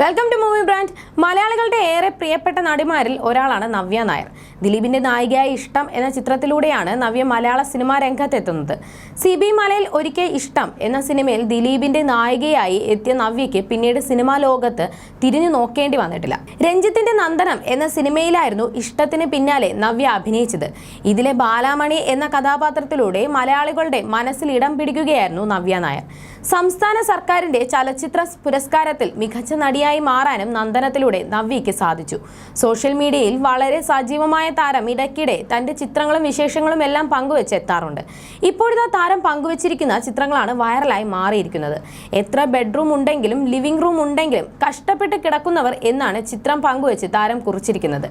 Welcome to movie brand മലയാളികളുടെ ഏറെ പ്രിയപ്പെട്ട നടിമാരിൽ ഒരാളാണ് നവ്യ നായർ. ദിലീപിന്റെ നായികയായ ഇഷ്ടം എന്ന ചിത്രത്തിലൂടെയാണ് നവ്യ മലയാള സിനിമാ രംഗത്തെത്തുന്നത്. സി ബി മലയിൽ ഒരിക്കൽ ഇഷ്ടം എന്ന സിനിമയിൽ ദിലീപിന്റെ നായികയായി എത്തിയ നവ്യയ്ക്ക് പിന്നീട് സിനിമാ ലോകത്ത് തിരിഞ്ഞു നോക്കേണ്ടി വന്നിട്ടില്ല. രഞ്ജിത്തിന്റെ നന്ദനം എന്ന സിനിമയിലായിരുന്നു ഇഷ്ടത്തിന് പിന്നാലെ നവ്യ അഭിനയിച്ചത്. ഇതിലെ ബാലാമണി എന്ന കഥാപാത്രത്തിലൂടെ മലയാളികളുടെ മനസ്സിൽ ഇടം പിടിക്കുകയായിരുന്നു നവ്യ നായർ. സംസ്ഥാന സർക്കാരിന്റെ ചലച്ചിത്ര പുരസ്കാരത്തിൽ മികച്ച നടിയായി മാറാനും നന്ദനത്തിലൂടെ നവ്യയ്ക്ക് സാധിച്ചു. സോഷ്യൽ മീഡിയയിൽ വളരെ സജീവമായ താരം ഇടയ്ക്കിടെ തന്റെ ചിത്രങ്ങളും വിശേഷങ്ങളും എല്ലാം പങ്കുവെച്ച് എത്താറുണ്ട്. ഇപ്പോഴത്തെ താരം പങ്കുവച്ചിരിക്കുന്ന ചിത്രങ്ങളാണ് വൈറലായി മാറിയിരിക്കുന്നത്. എത്ര ബെഡ്റൂം ഉണ്ടെങ്കിലും ലിവിംഗ് റൂം ഉണ്ടെങ്കിലും കഷ്ടപ്പെട്ട് കിടക്കുന്നവർ എന്നാണ് ചിത്രം പങ്കുവെച്ച് താരം കുറിച്ചിരിക്കുന്നത്.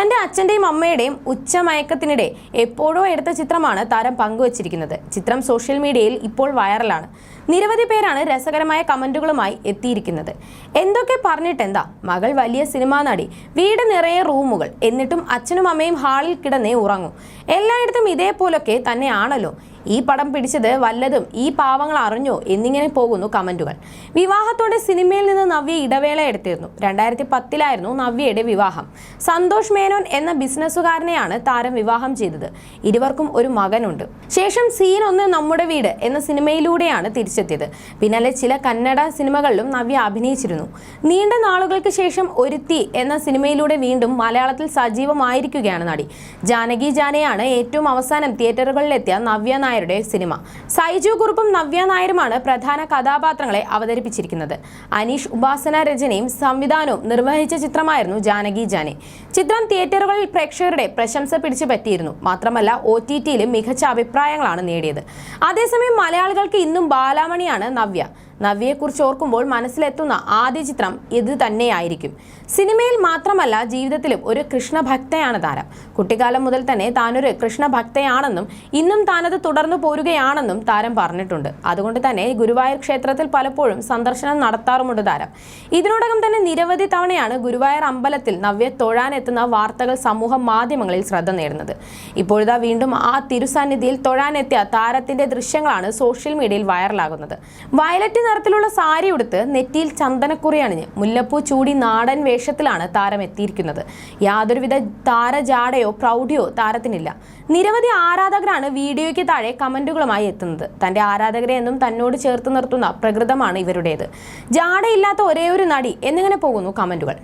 തന്റെ അച്ഛന്റെയും അമ്മയുടെയും ഉച്ചമയക്കത്തിനിടെ എപ്പോഴോ എടുത്ത ചിത്രമാണ് താരം പങ്കുവച്ചിരിക്കുന്നത്. ചിത്രം സോഷ്യൽ മീഡിയയിൽ ഇപ്പോൾ വൈറലാണ്. നിരവധി പേരാണ് രസകരമായ കമന്റുകളുമായി എത്തിയിരിക്കുന്നത്. എന്തൊക്കെ പറഞ്ഞിട്ടെന്താ? മകൾ വലിയ സിനിമാ നടി വീട് നിറയെ റൂമുകൾ എന്നിട്ടും അച്ഛനും അമ്മയും ഹാളിൽ കിടന്നേ ഉറങ്ങും. എല്ലായിടത്തും ഇതേപോലൊക്കെ തന്നെയാണല്ലോ. ഈ പടം പിടിച്ചത് വല്ലതും ഈ പാവങ്ങൾ അറിഞ്ഞോ എന്നിങ്ങനെ പോകുന്നു കമന്റുകൾ. വിവാഹത്തോടെ സിനിമയിൽ നിന്ന് നവ്യ ഇടവേള എടുത്തിരുന്നു. രണ്ടായിരത്തി പത്തിലായിരുന്നു നവ്യയുടെ വിവാഹം. സന്തോഷ് മേനോൻ എന്ന ബിസിനസ്സുകാരനെയാണ് താരം വിവാഹം ചെയ്തത്. ഇരുവർക്കും ഒരു മകനുണ്ട്. ശേഷം സീൻ ഒന്ന് നമ്മുടെ വീട് എന്ന സിനിമയിലൂടെയാണ് തിരിച്ചെത്തിയത്. പിന്നാലെ ചില കന്നഡ സിനിമകളിലും നവ്യ അഭിനയിച്ചിരുന്നു. നീണ്ട നാളുകൾക്ക് ശേഷം ഒരുത്തി എന്ന സിനിമയിലൂടെ വീണ്ടും മലയാളത്തിൽ സജീവമായിരിക്കുകയാണ് നടി. ജാനകി ജാനയാണ് ഏറ്റവും അവസാനം തിയേറ്ററുകളിലെത്തിയ നവ്യ നായരുടെ സിനിമ. സൈജു കുറുപ്പും നവ്യ നായരുമാണ് പ്രധാന കഥാപാത്രങ്ങളെ അവതരിപ്പിച്ചിരിക്കുന്നത്. അനീഷ് ഉപാസന രചനയും സംവിധാനവും നിർവഹിച്ച ചിത്രമായിരുന്നു ജാനകി ജാനെ. ചിത്രം തിയേറ്ററുകളിൽ പ്രേക്ഷകരുടെ പ്രശംസ പിടിച്ചു പറ്റിയിരുന്നു. മാത്രമല്ല ഒ ടി ടിയിലും മികച്ച അഭിപ്രായങ്ങളാണ് നേടിയത്. അതേസമയം മലയാളികൾക്ക് ഇന്നും ബാലാമണിയാണ് നവ്യ. നവ്യയെക്കുറിച്ച് ഓർക്കുമ്പോൾ മനസ്സിലെത്തുന്ന ആദ്യ ചിത്രം ഇത് തന്നെയായിരിക്കും. സിനിമയിൽ മാത്രമല്ല ജീവിതത്തിലും ഒരു കൃഷ്ണഭക്തയാണ് താരം. കുട്ടിക്കാലം മുതൽ തന്നെ താനൊരു കൃഷ്ണഭക്തയാണെന്നും ഇന്നും താനത് തുടർന്നു പോരുകയാണെന്നും താരം പറഞ്ഞിട്ടുണ്ട്. അതുകൊണ്ട് തന്നെ ഗുരുവായൂർ ക്ഷേത്രത്തിൽ പലപ്പോഴും സന്ദർശനം നടത്താറുമുണ്ട് താരം. ഇതിനോടകം തന്നെ നിരവധി തവണയാണ് ഗുരുവായൂർ അമ്പലത്തിൽ നവ്യ തൊഴാനെത്തുന്ന വാർത്തകൾ സമൂഹ മാധ്യമങ്ങളിൽ ശ്രദ്ധ നേടുന്നത്. ഇപ്പോഴിതാ വീണ്ടും ആ തിരുസന്നിധിയിൽ തൊഴാനെത്തിയ താരത്തിന്റെ ദൃശ്യങ്ങളാണ് സോഷ്യൽ മീഡിയയിൽ വൈറലാകുന്നത്. വയലറ്റ് നിറത്തിലുള്ള സാരി ഉടുത്ത് നെറ്റിയിൽ ചന്ദനക്കുറി അണിഞ്ഞ് മുല്ലപ്പൂ ചൂടി നാടൻ വേഷത്തിലാണ് താരം എത്തിയിരിക്കുന്നത് യാതൊരുവിധ താരജാടയോ പ്രൗഢിയോ താരത്തിനില്ല. നിരവധി ആരാധകരാണ് വീഡിയോയ്ക്ക് താഴെ കമന്റുകളുമായി എത്തുന്നത്. തന്റെ ആരാധകരെ എന്നും തന്നോട് ചേർത്ത് നിർത്തുന്ന പ്രകൃതമാണ് ഇവരുടേത്. ജാടയില്ലാത്ത ഒരേ ഒരു നടി എന്നിങ്ങനെ പോകുന്നു കമന്റുകൾ.